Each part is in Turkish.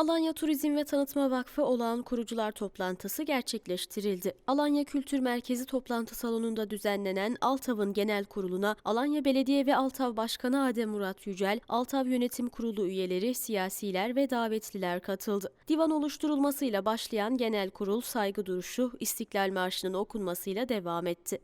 Alanya Turizm ve Tanıtma Vakfı olağan kurucular toplantısı gerçekleştirildi. Alanya Kültür Merkezi toplantı salonunda düzenlenen Altav'ın genel kuruluna Alanya Belediye ve Altav Başkanı Adem Murat Yücel, Altav Yönetim Kurulu üyeleri, siyasiler ve davetliler katıldı. Divan oluşturulmasıyla başlayan genel kurul saygı duruşu, İstiklal Marşı'nın okunmasıyla devam etti.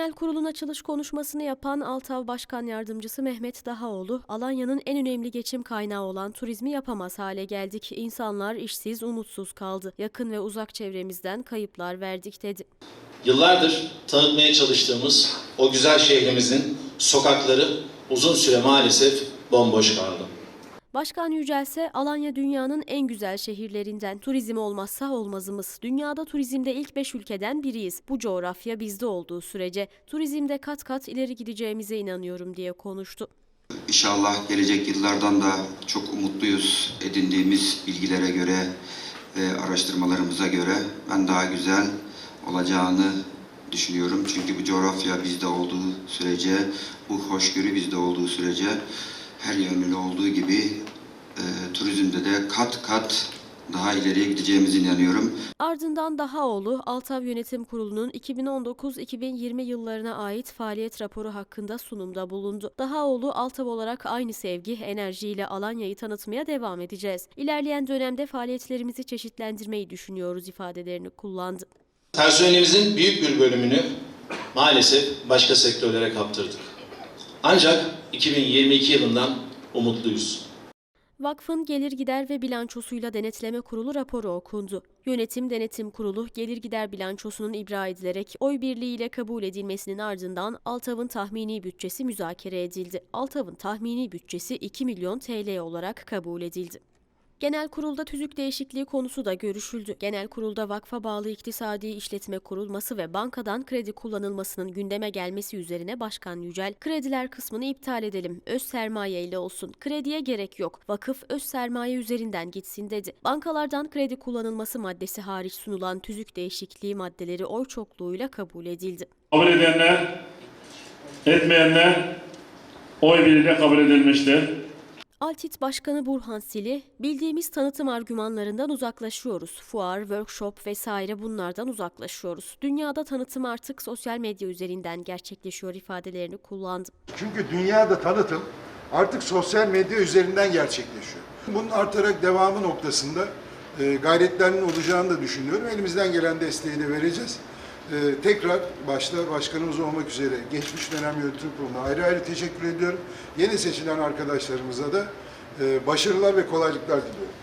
Genel kurulun açılış konuşmasını yapan Altav Başkan Yardımcısı Mehmet Dahaoğlu, Alanya'nın en önemli geçim kaynağı olan turizmi yapamaz hale geldik. İnsanlar işsiz, umutsuz kaldı. Yakın ve uzak çevremizden kayıplar verdik dedi. Yıllardır tanıtmaya çalıştığımız o güzel şehrimizin sokakları uzun süre maalesef bomboş kaldı. Başkan Yücel ise Alanya dünyanın en güzel şehirlerinden. Turizm olmazsa olmazımız. Dünyada turizmde ilk 5 ülkeden biriyiz. Bu coğrafya bizde olduğu sürece turizmde kat kat ileri gideceğimize inanıyorum diye konuştu. İnşallah gelecek yıllardan da çok umutluyuz edindiğimiz bilgilere göre ve araştırmalarımıza göre ben daha güzel olacağını düşünüyorum. Çünkü bu coğrafya bizde olduğu sürece, bu hoşgörü bizde olduğu sürece her yönlü olduğu gibi e, turizmde de kat kat daha ileriye gideceğimize inanıyorum. Ardından Dahaoğlu, Altav Yönetim Kurulu'nun 2019-2020 yıllarına ait faaliyet raporu hakkında sunumda bulundu. Dahaoğlu, Altav olarak aynı sevgi, enerjiyle Alanya'yı tanıtmaya devam edeceğiz. İlerleyen dönemde faaliyetlerimizi çeşitlendirmeyi düşünüyoruz ifadelerini kullandı. Personelimizin büyük bir bölümünü maalesef başka sektörlere kaptırdık. Ancak 2022 yılından umutluyuz. Vakfın gelir gider ve bilançosuyla denetleme kurulu raporu okundu. Yönetim Denetim Kurulu gelir gider bilançosunun ibra edilerek oy birliğiyle kabul edilmesinin ardından Altav'ın tahmini bütçesi müzakere edildi. Altav'ın tahmini bütçesi 2 milyon TL olarak kabul edildi. Genel kurulda tüzük değişikliği konusu da görüşüldü. Genel kurulda vakfa bağlı iktisadi işletme kurulması ve bankadan kredi kullanılmasının gündeme gelmesi üzerine Başkan Yücel, krediler kısmını iptal edelim, öz sermaye ile olsun, krediye gerek yok, vakıf öz sermaye üzerinden gitsin dedi. Bankalardan kredi kullanılması maddesi hariç sunulan tüzük değişikliği maddeleri oy çokluğuyla kabul edildi. Kabul edenler, etmeyenler oy birliğiyle kabul edilmiştir. Altit Başkanı Burhan Sili, bildiğimiz tanıtım argümanlarından uzaklaşıyoruz. Fuar, workshop vesaire bunlardan uzaklaşıyoruz. Dünyada tanıtım artık sosyal medya üzerinden gerçekleşiyor ifadelerini kullandı. Çünkü dünyada tanıtım artık sosyal medya üzerinden gerçekleşiyor. Bunun artarak devamı noktasında e, gayretlerin olacağını da düşünüyorum. Elimizden gelen desteği de vereceğiz. E, tekrar başta başkanımız olmak üzere geçmiş dönem yönetim kuruluna ayrı ayrı teşekkür ediyorum. Yeni seçilen arkadaşlarımıza da e, başarılar ve kolaylıklar diliyorum.